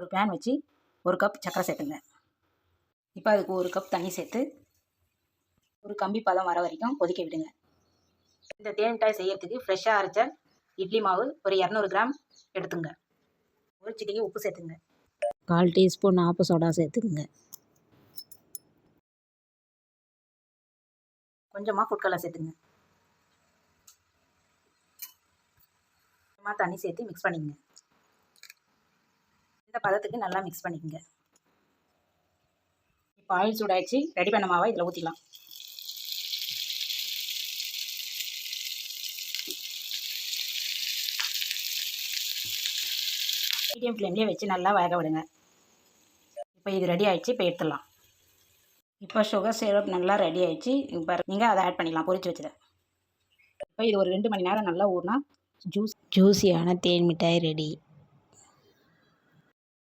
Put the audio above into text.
ஒரு பேன் வச்சு ஒரு கப் சர்க்கரை சேர்த்துங்க. இப்போ அதுக்கு ஒரு கப் தண்ணி சேர்த்து ஒரு கம்பி பதம் வர வரைக்கும் கொதிக்க விடுங்க. இந்த தேன் மிட்டாய் செய்யறதுக்கு ஃப்ரெஷ்ஷாக அரைச்ச இட்லி மாவு ஒரு இரநூறு கிராம் எடுத்துங்க. ஒரு சிட்டிக்கு உப்பு சேர்த்துங்க. கால் டீஸ்பூன் ஆப்ப சோடா சேர்த்துக்குங்க. கொஞ்சமாக ஃபுட் கலர் சேர்த்துங்க. கொஞ்சமாக தண்ணி சேர்த்து மிக்ஸ் பண்ணிக்கங்க இந்த பதத்துக்கு நல்லா மிக்ஸ் பண்ணிக்கோங்க. இப்போ ஆயில் சூடாயிடுச்சு. ரெடி பண்ண மாவை இதில் ஊற்றிக்கலாம் மீடியம் ஃப்ளேம்லேயே வச்சு நல்லா வேக விடுங்க. இப்போ இது ரெடி ஆகிடுச்சு இப்போ எடுத்துடலாம். இப்போ சுகர் சிரப் நல்லா ரெடி ஆகிடுச்சு இப்போ நீங்கள் அதை ஆட் பண்ணிடலாம் பொறிச்சு வச்சதை இப்போ இது ஒரு ரெண்டு மணி நேரம் நல்லா ஊறினா ஜூஸ் ஜூஸியான தேன் மிட்டாய் ரெடி